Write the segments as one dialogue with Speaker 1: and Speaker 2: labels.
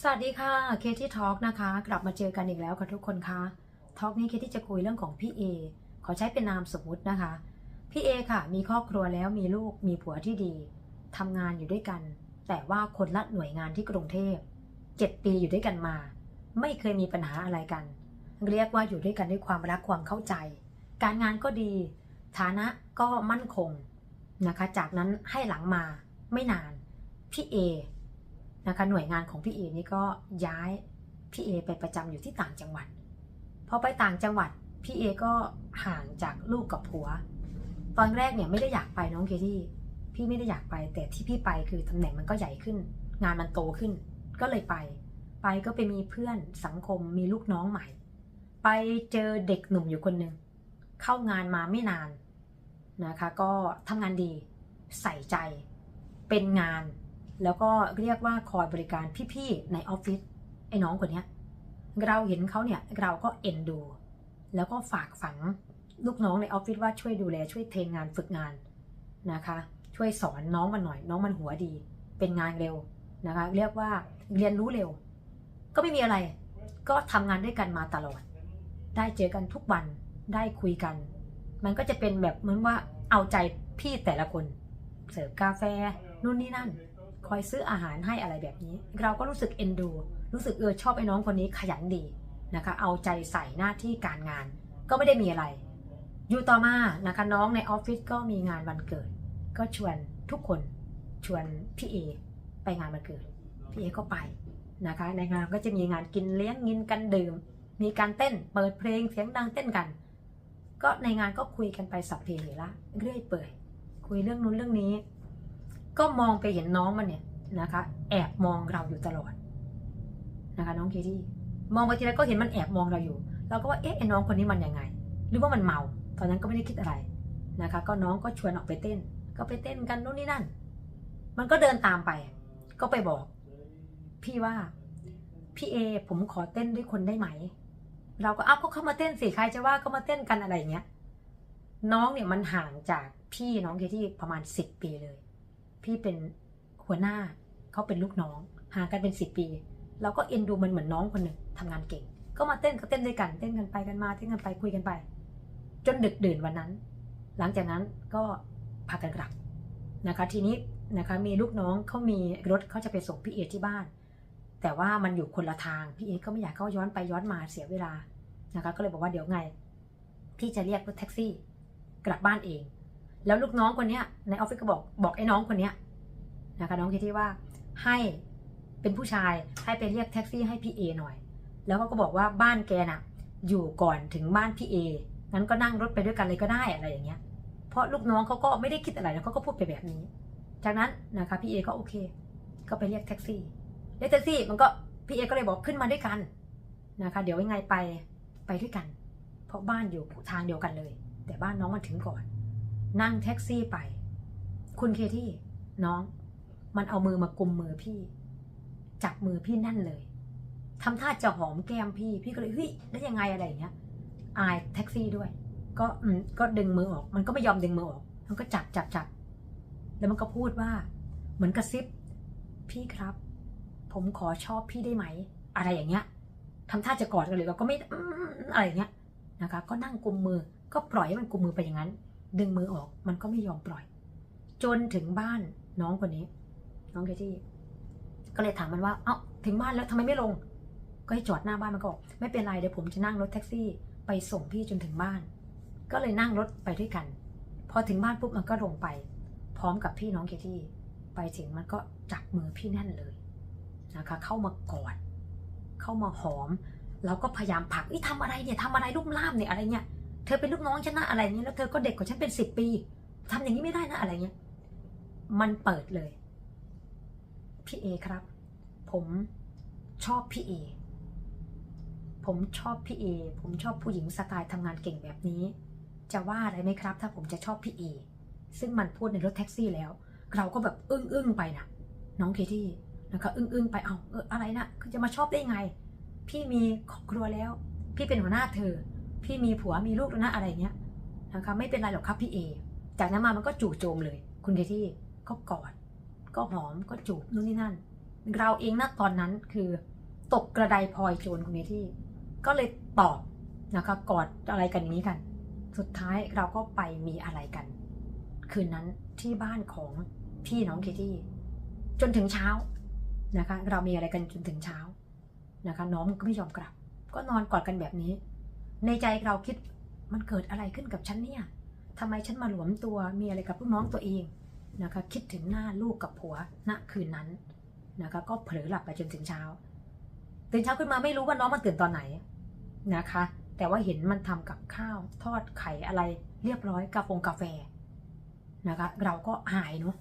Speaker 1: สวัสดีค่ะเคที่ทอล์กนะคะ กลับมาเจอกันอีกแล้วค่ะทุกคนคะทอล์กนี้เคที่จะคุยเรื่องของพี่เอขอใช้เป็นนามสมมุตินะคะ พี่เอค่ะ มีครอบครัวแล้วมีลูกมีผัวที่ดีทำงานอยู่ด้วยกัน แต่ว่าคนละหน่วยงานที่กรุงเทพเจ็ดปีอยู่ด้วยกันมา ไม่เคยมีปัญหาอะไรกัน เรียกว่าอยู่ด้วยกันด้วยความรักความเข้าใจ การงานก็ดี ฐานะก็มั่นคงนะคะ จากนั้นให้หลังมาไม่นานพี่เอ นะคะหน่วยงานของพี่เอนี่ก็ย้ายพี่เอไปประจำอยู่ที่ต่างจังหวัดพอไปต่างจังหวัดพี่เอก็ห่างจากลูกกับผัว ตอนแรกเนี่ยไม่ได้อยากไปน้องเคที่พี่ไม่ได้อยากไป แต่ที่พี่ไปคือตำแหน่งมันก็ใหญ่ขึ้น งานมันโตขึ้น ก็เลยไป ไปก็ไปมีเพื่อนสังคมมีลูกน้องใหม่ ไปเจอเด็กหนุ่มอยู่คนหนึ่งเข้างานมาไม่นานนะคะ ก็ทำงานดีใส่ใจ เป็นงาน แล้วก็เรียกว่าคอยบริการพี่ๆในออฟฟิศไอ้น้องคนนี้เราเห็นเขาเนี่ยเราก็เอ็นดู แล้วก็ฝากฝังลูกน้องในออฟฟิศว่าช่วยดูแลช่วยเทรนงานฝึกงานนะคะ ช่วยสอนน้องมันหน่อย น้องมันหัวดี เป็นงานเร็วนะคะ เรียกว่าเรียนรู้เร็ว ก็ไม่มีอะไร ก็ทำงานด้วยกันมาตลอด ได้เจอกันทุกวันได้คุยกัน มันก็จะเป็นแบบเหมือนว่าเอาใจพี่แต่ละคน เสิร์ฟกาแฟนู่นนี่นั่น คอยซื้ออาหารให้อะไรแบบนี้ เราก็รู้สึกเอ็นดู รู้สึกเออชอบไอ้น้องคนนี้ขยันดีนะคะ เอาใจใส่หน้าที่การงาน ก็ไม่ได้มีอะไร อยู่ต่อมานะคะน้องในออฟฟิศก็มีงานวันเกิด ก็ชวนทุกคนชวนพี่เอไปงานวันเกิด พี่เอก็ไปนะคะ ในงานก็จะมีงานกินเลี้ยงกินกันดื่ม มีการเต้นเปิดเพลงเสียงดังเต้นกัน ก็ในงานก็คุยกันไปสับเพเหระเรื่อยเปื่อยคุยเรื่องนู้นเรื่องนี้ ก็มองไปเห็นน้องมันเนี่ยนะคะ แอบมองเราอยู่ตลอดนะคะ น้องเคที่มองไปทีไรก็เห็นมันแอบมองเราอยู่ เราก็ว่าเอ๊ะไอ้น้องคนนี้มันยังไง หรือว่ามันเมา ตอนนั้นก็ไม่ได้คิดอะไรนะคะ ก็น้องก็ชวนออกไปเต้น ก็ไปเต้นกันโน่นนี่นั่น มันก็เดินตามไป ก็ไปบอก พี่ว่าพี่เอผมขอเต้นด้วยคนได้ไหม เราก็อ้าวก็เข้ามาเต้นสิใครจะว่าก็มาเต้นกันอะไรอย่างเงี้ย น้องเนี่ยมันห่างจากพี่น้องเคที่ประมาณสิบปีเลย พี่เป็นหัวหน้าเขาเป็นลูกน้องห่างกันเป็นสิบปี เราก็เอ็นดูมันเหมือนน้องคนหนึ่งทำงานเก่ง ก็มาเต้นก็เต้นด้วยกันเต้นกันไปกันมาเต้นกันไปคุยกันไป จนดึกดื่นวันนั้น หลังจากนั้นก็พากันกลับนะคะ ทีนี้นะคะมีลูกน้องเขามีรถเขาจะไปส่งพี่เอที่บ้าน แต่ว่ามันอยู่คนละทางพี่เอก็ไม่อยากเข้าย้อนไปย้อนมาเสียเวลานะคะ ก็เลยบอกว่าเดี๋ยวไง พี่จะเรียกรถแท็กซี่ กลับบ้านเอง แล้วลูกน้องคนเนี้ยในออฟฟิศก็บอกบอกไอ้น้องคนเนี้ยนะคะน้องคิดที่ว่าให้เป็นผู้ชายให้ไปเรียกแท็กซี่ให้พี่เอหน่อย แล้วเขาก็บอกว่าบ้านแกน่ะ อยู่ก่อนถึงบ้านพี่เองั้นก็นั่งรถไปด้วยกันเลยก็ได้อะไรอย่างเงี้ย เพราะลูกน้องเขาก็ไม่ได้คิดอะไรแล้วเขาก็พูดไปแบบนี้ จากนั้นนะคะพี่เอก็โอเค ก็ไปเรียกแท็กซี่เรียกแท็กซี่มันก็พี่เอก็เลยบอกขึ้นมาด้วยกันนะคะ เดี๋ยวยังไงไปไปด้วยกัน เพราะบ้านอยู่ทางเดียวกันเลย แต่บ้านน้องมันถึงก่อน นั่งแท็กซี่ไป คุณเคที่น้อง มันเอามือมากุมมือพี่ จับมือพี่แน่นเลยทำท่าจะหอมแก้มพี่ พี่ก็เลยเฮ้ยได้ยังไงอะไรอย่างเงี้ย อายแท็กซี่ด้วย ก็อืมก็ดึงมือออก มันก็ไม่ยอมดึงมือออก มันก็จับจับจับแล้วมันก็พูดว่า เหมือนกระซิบ พี่ครับ ผมขอชอบพี่ได้ไหม อะไรอย่างเงี้ยทำท่าจะกอดกันเลยเราก็ไม่อะไรอย่างเงี้ยนะคะ ก็นั่งกุมมือก็ปล่อยให้มันกุมมือไปอย่างนั้น ดึงมือออกมันก็ไม่ยอมปล่อย จนถึงบ้านน้องคนนี้ น้องเคที่ ก็เลยถามมันว่า เอ้าถึงบ้านแล้วทำไมไม่ลง ก็ให้จอดหน้าบ้านมันก็บอกไม่เป็นไรเดี๋ยวผมจะนั่งรถแท็กซี่ ไปส่งพี่จนถึงบ้าน ก็เลยนั่งรถไปด้วยกัน พอถึงบ้านปุ๊บมันก็ลงไป พร้อมกับพี่น้องเคที่ ไปถึงมันก็จับมือพี่แน่นเลยนะคะ เข้ามากอดเข้ามาหอมเราก็พยายามผลักอีทำอะไรเนี่ยทำอะไรลูกล่ามเนี่ยอะไรเงี้ย เธอเป็นลูกน้องฉันนะอะไรเงี้ยแล้วเธอก็เด็กกว่าฉันเป็นสิบปีทำอย่างนี้ไม่ได้นะอะไรเงี้ยมันเปิดเลย พี่เอครับ ผมชอบพี่เอผมชอบพี่เอผมชอบผู้หญิงสไตล์ทำงานเก่งแบบนี้ จะว่าอะไรไหมครับ ถ้าผมจะชอบพี่เอซึ่งมันพูดในรถแท็กซี่แล้ว เราก็แบบอึ้งอึ้งๆไปนะน้องเคที่นะคะอึ้งอึ้งๆไปเอาเอออะไรนะคือจะมาชอบได้ไง พี่มีครอบครัวแล้ว พี่เป็นหัวหน้าเธอ พี่มีผัวมีลูกแล้วนะอะไรเงี้ยนะคะไม่เป็นไรหรอกครับพี่เอ จากนั้นมามันก็จู่โจมเลย คุณเคที่ก็กอด ก็หอมก็จูบนู่นนี่นั่น เราเองณตอนนั้นคือตกกระไดพลอยโจรคุณเมที่ ก็เลยตอบนะคะกอดอะไรกันอย่างนี้กัน สุดท้ายเราก็ไปมีอะไรกัน คืนนั้นที่บ้านของพี่น้องเคที่ จนถึงเช้านะคะ เรามีอะไรกันจนถึงเช้านะคะ น้องก็ไม่ยอมกลับ ก็นอนกอดกันแบบนี้ ในใจเราคิดมันเกิดอะไรขึ้นกับฉันเนี่ยทำไมฉันมาหลวมตัวมีอะไรกับลูกน้องตัวเองนะคะคิดถึงหน้าลูกกับผัวณคืนนั้นนะคะก็เผลอหลับไปจนถึงเช้า ตื่นเช้าขึ้นมาไม่รู้ว่าน้องมันตื่นตอนไหนนะคะ แต่ว่าเห็นมันทำกับข้าวทอดไข่อะไรเรียบร้อยกาแฟกาแฟนะคะ เราก็หายเนาะ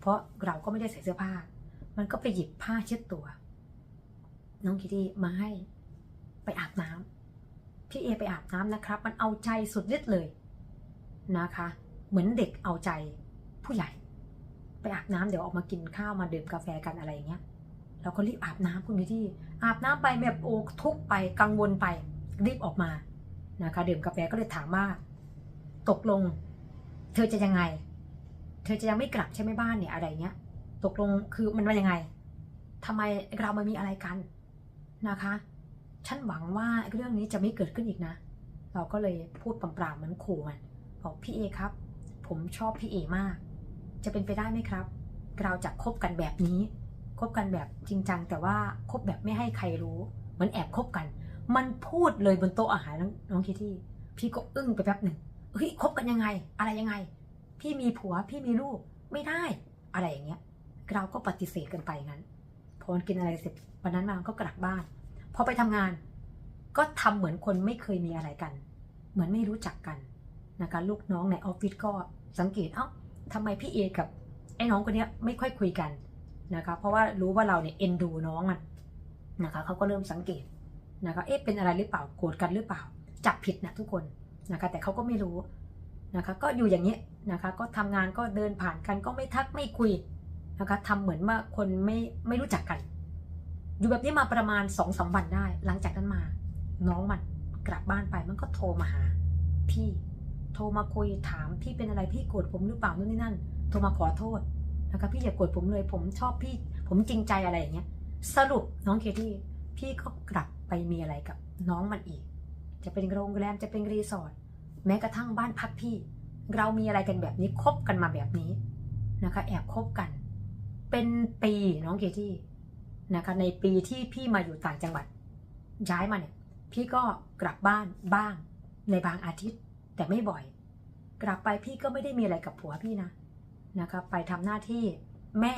Speaker 1: เพราะเราก็ไม่ได้ใส่เสื้อผ้า มันก็ไปหยิบผ้าเช็ดตัว น้องคิตตี้มาให้ไปอาบน้ำ พี่เอไปอาบน้ำนะครับ มันเอาใจสุดฤทธิ์เลยนะคะ เหมือนเด็กเอาใจผู้ใหญ่ ไปอาบน้ำเดี๋ยวออกมากินข้าวมาดื่มกาแฟกันอะไรอย่างเงี้ยเราก็รีบอาบน้ำคุณพี่ที่ อาบน้ำไปแบบโอกทุกไปกังวลไปรีบออกมานะคะดื่มกาแฟก็เลยถามว่า ตกลง เธอจะยังไง เธอจะยังไม่กลับใช่ไหมบ้านเนี่ยอะไรเงี้ย ตกลงคือมันว่ายังไงทำไมเรามามีอะไรกันนะคะ ฉันหวังว่าเรื่องนี้จะไม่เกิดขึ้นอีกนะ เราก็เลยพูดปราๆเหมือนขู่มันบอกพี่เอครับ ผมชอบพี่เอมาก จะเป็นไปได้ไหมครับ เราจะคบกันแบบนี้คบกันแบบจริงจัง แต่ว่าคบแบบไม่ให้ใครรู้เหมือนแอบคบกัน มันพูดเลยบนโต๊ะอาหารน้ององคิตตี้พี่ก็อึ้งไปแป๊บหนึ่งเฮ้ยคบกันยังไง อะไรยังไง พี่มีผัวพี่มีลูกไม่ได้ อะไรอย่างเงี้ย เราก็ปฏิเสธกันไปงั้นพอกินอะไรเสร็จวันนั้นมาก็กลับบ้าน อไปทำงาน ก็ทำเหมือนคนไม่เคยมีอะไรกัน เหมือนไม่รู้จักกันนะคะลูกน้องในออฟฟิศก็สังเกตเอ้าทำไมพี่เอกับไอ้น้องคนนี้ไม่ค่อยคุยกันนะคะเพราะว่ารู้ว่าเราเนี่ยเอ็นดูน้องมันนะคะเขาก็เริ่มสังเกตนะคะเอ๊ะเป็นอะไรหรือเปล่าโกรธกันหรือเปล่า จับผิดนะทุกคนนะคะแต่เขาก็ไม่รู้นะคะก็อยู่อย่างนี้นะคะก็ทำงานก็เดินผ่านกันก็ไม่ทักไม่คุยนะคะทำเหมือนว่าคนไม่ไม่รู้จักกัน อยู่แบบนี้มาประมาณสองสามวันได้ หลังจากนั้นมา น้องมันกลับบ้านไปมันก็โทรมาหา พี่โทรมาคุยถามพี่เป็นอะไรพี่โกรธผมหรือเปล่านู่นนี่นั่น โทรมาขอโทษนะคะพี่อย่าโกรธผมเลยผมชอบพี่ ผมจริงใจอะไรอย่างเงี้ย สรุปน้องเคที่พี่ก็กลับไปมีอะไรกับ น้องมันอีก จะเป็นโรงแรมจะเป็นรีสอร์ทแม้กระทั่งบ้านพักพี่ เรามีอะไรกันแบบนี้คบกันมาแบบนี้นะคะ แอบคบกัน เป็นปีน้องเคที่ นะคะในปีที่พี่มาอยู่ต่างจังหวัดย้ายมาเนี่ยพี่ก็กลับบ้านบ้างในบางอาทิตย์ แต่ไม่บ่อย กลับไปพี่ก็ไม่ได้มีอะไรกับผัวพี่นะนะคะไปทำหน้าที่แม่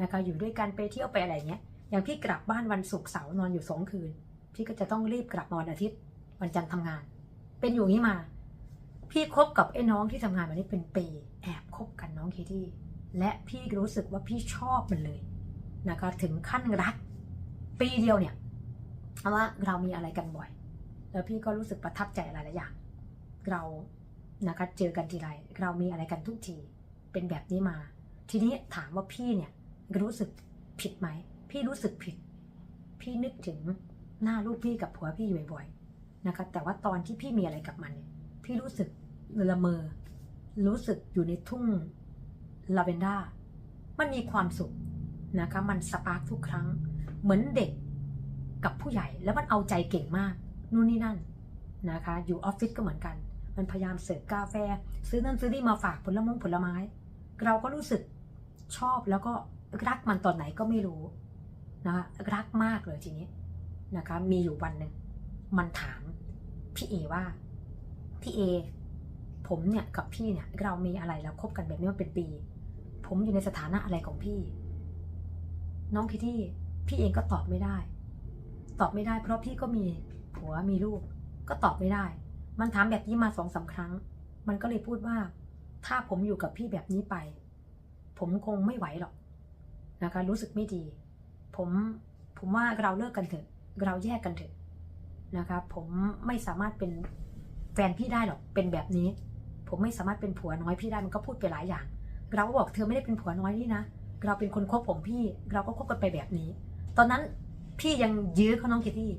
Speaker 1: นะคะอยู่ด้วยกันไปเที่ยวไปอะไรเงี้ยอย่างพี่กลับบ้านวันศุกร์เสาร์นอนอยู่สองคืน พี่ก็จะต้องรีบกลับมาวันอาทิตย์วันจันทร์ทำงาน เป็นอยู่นี้มา พี่คบกับไอ้น้องที่ทำงานมานี้เป็นปีแอบคบกันน้องเคที่และพี่รู้สึกว่าพี่ชอบมันเลย นะคะถึงขั้นรัก ปีเดียวเนี่ยเพราะว่าเรามีอะไรกันบ่อย แล้วพี่ก็รู้สึกประทับใจหลายๆอย่างเรานะคะเจอกันทีไรเรามีอะไรกันทุกทีเป็นแบบนี้มา ทีนี้ถามว่าพี่เนี่ยรู้สึกผิดไหม พี่รู้สึกผิด พี่นึกถึงหน้าลูกพี่กับผัวพี่อยู่บ่อยๆนะคะแต่ว่าตอนที่พี่มีอะไรกับมันเนี่ยพี่รู้สึกละเมอ รู้สึกอยู่ในทุ่งลาเวนด้ามันมีความสุข นะคะมันสปาร์คทุกครั้ง เหมือนเด็กกับผู้ใหญ่แล้วมันเอาใจเก่งมาก นู่นนี่นั่นนะคะ อยู่ออฟฟิศก็เหมือนกัน มันพยายามเสิร์ฟกาแฟ ซื้อนั่นซื้อนี่มาฝากผลมงผลไม้ เราก็รู้สึกชอบแล้วก็รักมันตอนไหนก็ไม่รู้นะคะรักมากเลยทีนี้นะคะ มีอยู่วันหนึ่งมันถามพี่เอว่าพี่เอผมเนี่ยกับพี่เนี่ยเรามีอะไรแล้วคบกันแบบนี้มาเป็นปี ผมอยู่ในสถานะอะไรของพี่ น้องคิตตี้พี่เองก็ตอบไม่ได้ ตอบไม่ได้เพราะพี่ก็มีผัวมีลูก ก็ตอบไม่ได้ มันถามแบบนี้มาสองสาครั้ง มันก็เลยพูดว่า ถ้าผมอยู่กับพี่แบบนี้ไป ผมคงไม่ไหวหรอกนะคะ รู้สึกไม่ดี ผมผมว่าเราเลิกกันเถอะ เราแยกกันเถอะนะคะ ผมไม่สามารถเป็นแฟนพี่ได้หรอกเป็นแบบนี้ ผมไม่สามารถเป็นผัวน้อยพี่ได้มันก็พูดไปหลายอย่าง เราก็บอกเธอไม่ได้เป็นผัวน้อยนี่นะ เราเป็นคนคบผมพี่ เราก็คบกันไปแบบนี้ ตอนนั้นพี่ยังยื้อเขาน้องคิตตี้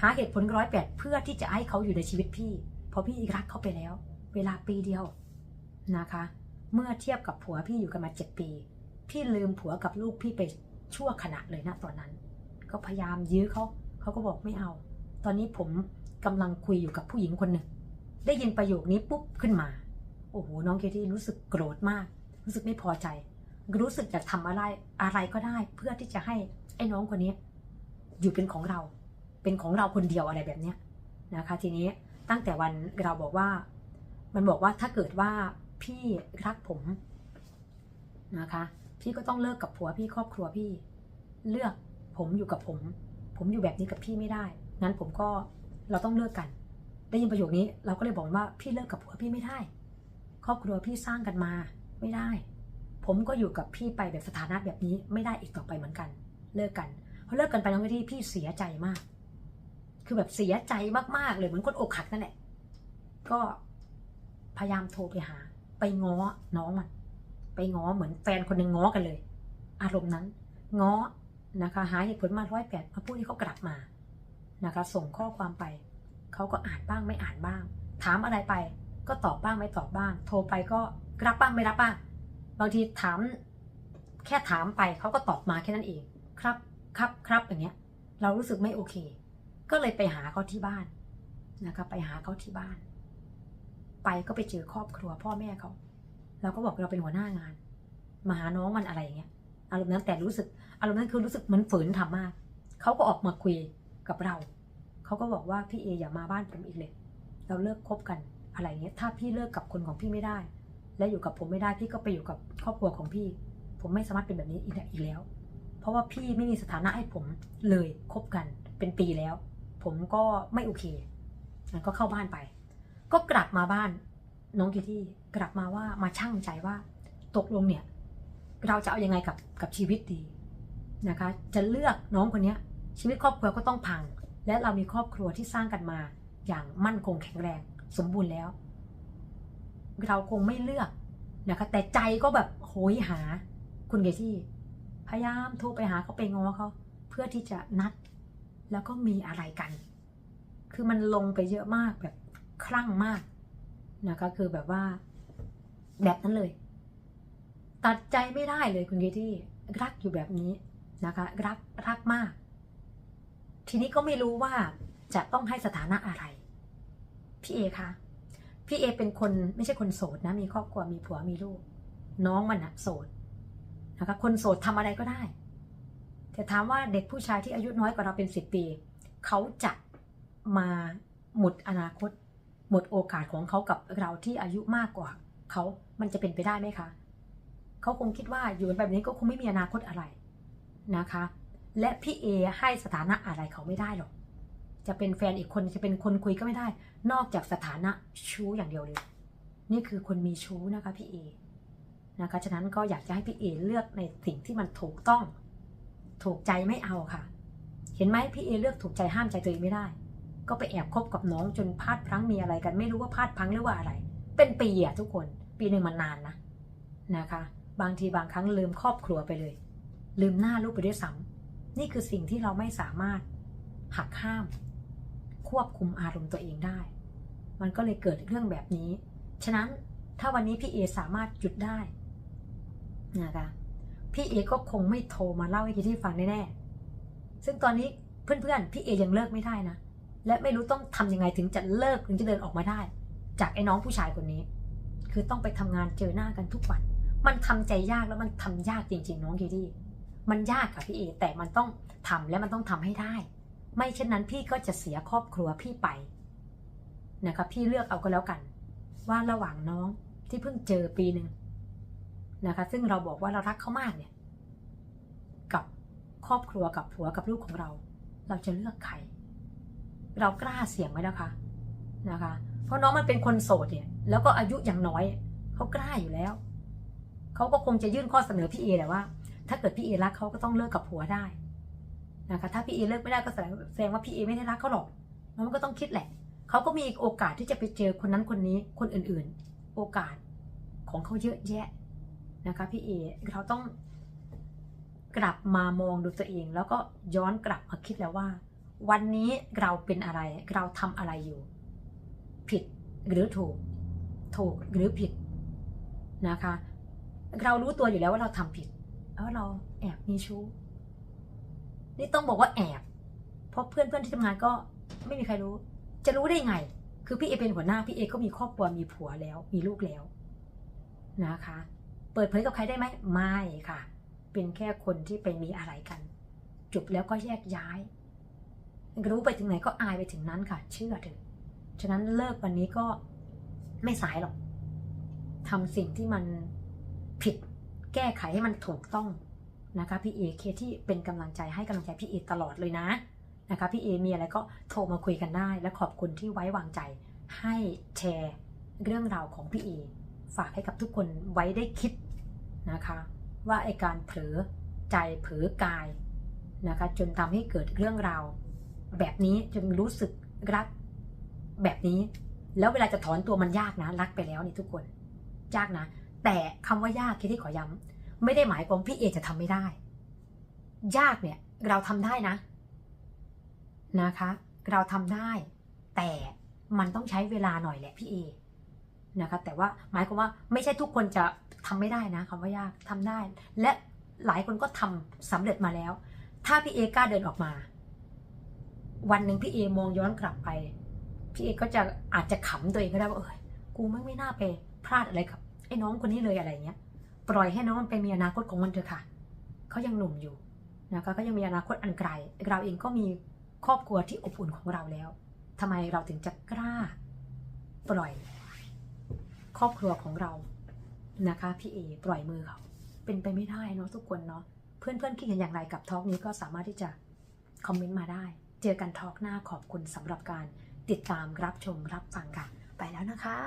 Speaker 1: หาเหตุผลร้อยแปดเพื่อที่จะให้เขาอยู่ในชีวิตพี่ เพราะพี่รักเขาไปแล้ว เวลาปีเดียวนะคะ เมื่อเทียบกับผัวพี่อยู่กันมาเจ็ดปี พี่ลืมผัวกับลูกพี่ไปชั่วขณะเลยนะตอนนั้น ก็พยายามยื้อเขาเขาก็บอกไม่เอา ตอนนี้ผมกำลังคุยอยู่กับผู้หญิงคนหนึ่ง ได้ยินประโยคนี้ปุ๊บขึ้นมา โอ้โหน้องเคที่รู้สึกโกรธมาก รู้สึกไม่พอใจ รู้สึกอยากทำอะไรอะไรก็ได้ เพื่อที่จะให้ไอ้น้องคนนี้ อยู่เป็นของเรา เป็นของเราคนเดียวอะไรแบบเนี้ยนะคะ ทีนี้ตั้งแต่วันเราบอกว่า มันบอกว่าถ้าเกิดว่าพี่รักผมนะคะ พี่ก็ต้องเลิกกับผัวพี่ครอบครัวพี่ เลือกผมอยู่กับผม ผมอยู่แบบนี้กับพี่ไม่ได้งั้นผมก็เราต้องเลิกกัน ได้ยินประโยคนี้เราก็เลยบอกว่าพี่เลิกกับผัวพี่ไม่ได้ ครอบครัวพี่สร้างกันมาไม่ได้ ผมก็อยู่กับพี่ไปแบบสถานะแบบนี้ไม่ได้อีกต่อไปเหมือนกัน เลิกกันพอเลิกกันไปน้องที่พี่เสียใจมาก คือแบบเสียใจมากๆเลยเหมือนคนอกหักนั่นแหละ ก็พยายามโทรไปหา ไปง้อน้องมันไปง้อเหมือนแฟนคนหนึ่งง้อกันเลย อารมณ์นั้น ง้อนะคะ หาเหตุผลมาร้อยแปดมาพูดให้เขากลับมานะคะ ส่งข้อความไปเขาก็อ่านบ้างไม่อ่านบ้าง ถามอะไรไป ก็ตอบบ้างไม่ตอบบ้าง โทรไปก็รับบ้างไม่รับบ้าง บางทีถามแค่ถามไปเขาก็ตอบมาแค่นั้นเอง ครับครับครับอย่างเงี้ย เรารู้สึกไม่โอเค ก็เลยไปหาเขาที่บ้านนะคะไปหาเขาที่บ้าน ไปก็ไปเจอครอบครัวพ่อแม่เขาเราก็บอกเราเป็นหัวหน้างาน มาหาน้องมันอะไรอย่างเงี้ยอารมณ์นั้นแต่รู้สึกอารมณ์นั้นคือรู้สึกเหมือนฝืนทำมากเขาก็ออกมาคุยกับเราเขาก็บอกว่าพี่เออย่ามาบ้านผมอีกเลย เราเลิกคบกันอะไรเงี้ยถ้าพี่เลิกกับคนของพี่ไม่ได้ และอยู่กับผมไม่ได้พี่ก็ไปอยู่กับครอบครัวของพี่ ผมไม่สามารถเป็นแบบนี้อีกอีกแล้ว เพราะว่าพี่ไม่มีสถานะให้ผมเลยคบกันเป็นปีแล้ว ผมก็ไม่โอเคงั้นก็เข้าบ้านไป ก็กลับมาบ้านน้องกิตี้กลับมาว่ามาชั่งใจว่าตกลงเนี่ย เราจะเอาอยังไงกับกับชีวิตดีนะคะ จะเลือกน้องคนนี้ชีวิตครอบครัวก็ต้องพัง และเรามีครอบครัวที่สร้างกันมาอย่างมั่นคงแข็งแรง สมบูรณ์แล้ว เราคงไม่เลือกนะคะ แต่ใจก็แบบโหยหา คุณเกที่พยายามโทรไปหาเขาไปง้อเขาเพื่อที่จะนัด แล้วก็มีอะไรกัน คือมันลงไปเยอะมากแบบคลั่งมากนะคะ คือแบบว่าแบบนั้นเลย ตัดใจไม่ได้เลยคุณเกที่รักอยู่แบบนี้นะคะ รักรักมาก ทีนี้ก็ไม่รู้ว่าจะต้องให้สถานะอะไร พี่เอคะ พี่เอเป็นคนไม่ใช่คนโสดนะ มีครอบครัวมีผัวมีลูก น้องมันอะโสดนะคะคนโสดทำอะไรก็ได้ แต่ถามว่าเด็กผู้ชายที่อายุน้อยกว่าเราเป็นสิบปี เขาจะมาหมดอนาคต หมดโอกาสของเขากับเราที่อายุมากกว่าเขามันจะเป็นไปได้ไหมคะเขาคงคิดว่าอยู่แบบนี้ก็คงไม่มีอนาคตอะไรนะคะ และพี่เอให้สถานะอะไรเขาไม่ได้หรอก จะเป็นแฟนอีกคนจะเป็นคนคุยก็ไม่ได้ นอกจากสถานะชู้อย่างเดียวเลย นี่คือคนมีชู้นะคะพี่เอนะคะฉะนั้นก็อยากจะให้พี่เอเลือกในสิ่งที่มันถูกต้อง ถูกใจไม่เอาค่ะ เห็นไหมพี่เอเลือกถูกใจห้ามใจตัวเองไม่ได้ ก็ไปแอบคบกับน้องจนพลาดพลั้งมีอะไรกัน ไม่รู้ว่าพลาดพลั้งหรือว่าอะไร เป็นปีอะทุกคนปีหนึ่งมันนานนะนะคะ บางทีบางครั้งลืมครอบครัวไปเลย ลืมหน้าลูกไปด้วยซ้ำนี่คือสิ่งที่เราไม่สามารถหักห้าม ควบคุมอารมณ์ตัวเองได้ มันก็เลยเกิดเรื่องแบบนี้ ฉะนั้นถ้าวันนี้พี่เอสามารถหยุดได้นะคะพี่เอก็คงไม่โทรมาเล่าให้ที่ฟังแน่ๆซึ่งตอนนี้เพื่อนๆพี่เอยังเลิกไม่ได้นะ และไม่รู้ต้องทำยังไงถึงจะเลิกถึงจะเดินออกมาได้ จากไอ้น้องผู้ชายคนนี้ คือต้องไปทำงานเจอหน้ากันทุกวัน มันทำใจยากแล้วมันทำยากจริง ๆ น้องเคที่มันยากค่ะพี่เอแต่มันต้องทำและมันต้องทำให้ได้ ไม่เช่นนั้นพี่ก็จะเสียครอบครัวพี่ไปนะคะพี่เลือกเอาก็แล้วกัน ว่าระหว่างน้องที่เพิ่งเจอปีหนึ่งนะคะ ซึ่งเราบอกว่าเรารักเขามากเนี่ย กับครอบครัวกับผัวกับลูกของเรา เราจะเลือกใคร เรากล้าเสี่ยงไหมนะคะนะคะ เพราะน้องมันเป็นคนโสดเนี่ย แล้วก็อายุอย่างน้อยเขากล้าอยู่แล้วเขาก็คงจะยื่นข้อเสนอพี่เอแหละว่า ถ้าเกิดพี่เอรักเขาก็ต้องเลิกกับผัวได้ นะคะถ้าพี่เอเลิกไม่ได้ก็แสดงว่าพี่เอไม่ได้รักเขาหรอกน้องก็ต้องคิดแหละเขาก็มีโอกาสที่จะไปเจอคนนั้นคนนี้คนอื่นๆ โอกาสของเขาเยอะแยะนะคะพี่เอเราต้องกลับมามองดูตัวเอง แล้วก็ย้อนกลับมาคิดแล้วว่า วันนี้เราเป็นอะไรเราทำอะไรอยู่ ผิดหรือถูก ถูกหรือผิดนะคะ เรารู้ตัวอยู่แล้วว่าเราทำผิดแล้วเราแอบมีชู้ นี่ต้องบอกว่าแอบ เพราะเพื่อนเพื่อนที่ทำงานก็ไม่มีใครรู้ จะรู้ได้ไง คือพี่เอเป็นหัวหน้าพี่เอก็มีครอบครัวมีผัวแล้ว มีลูกแล้วนะคะ เปิดเผยกับใครได้ไหมไม่ค่ะ เป็นแค่คนที่ไปมีอะไรกันจบแล้วก็แยกย้ายรู้ไปถึงไหนก็อายไปถึงนั้นค่ะ เชื่อเถอะฉะนั้นเลิกวันนี้ก็ไม่สายหรอกทำสิ่งที่มันผิดแก้ไขให้มันถูกต้อง นะคะพี่เอเคที่เป็นกำลังใจให้กำลังใจพี่เอตลอดเลยนะนะคะพี่เอมีอะไรก็โทรมาคุยกันได้ และขอบคุณที่ไว้วางใจให้แชร์เรื่องราวของพี่เอฝากให้กับทุกคนไว้ได้คิดนะคะ ว่าไอการเผลอใจเผลอกายนะคะจนทำให้เกิดเรื่องราว แบบนี้จนรู้สึกรักแบบนี้ แล้วเวลาจะถอนตัวมันยากนะ รักไปแล้วนี่ทุกคนยากนะ แต่คำว่ายากคิดที่ขอย้ำ ไม่ได้หมายความพี่เอจะทำไม่ได้ ยากเนี่ยเราทำได้นะ นะคะ เราทำได้ แต่มันต้องใช้เวลาหน่อยแหละพี่เอนะคะแต่ว่าหมายความว่าไม่ใช่ทุกคนจะทำไม่ได้นะคำว่ายากทำได้ และหลายคนก็ทำสำเร็จมาแล้ว ถ้าพี่เอกล้าเดินออกมา วันหนึ่งพี่เอมองย้อนกลับไปพี่เอก็จะอาจจะขำตัวเองก็ได้ว่าเออกูไม่ไม่น่าไปพลาดอะไรกับไอ้น้องคนนี้เลยอะไรเงี้ย ปล่อยให้น้องมันไปมีอนาคตของมันเถอะค่ะเขายังหนุ่มอยู่นะคะก็ยังมีอนาคตอันไกล เราเองก็มีครอบครัวที่อบอุ่นของเราแล้วทำไมเราถึงจะกล้าปล่อย ครอบครัวของเรานะคะ พี่เอปล่อยมือเขาเป็นไปไม่ได้เนาะทุกคนเนาะเพื่อนๆคิดเห็นอย่างไรกับทอล์กนี้ก็สามารถที่จะคอมเมนต์มาได้ เจอกันทอล์กหน้าขอบคุณสำหรับการติดตามรับชมรับฟังค่ะ ไปแล้วนะคะ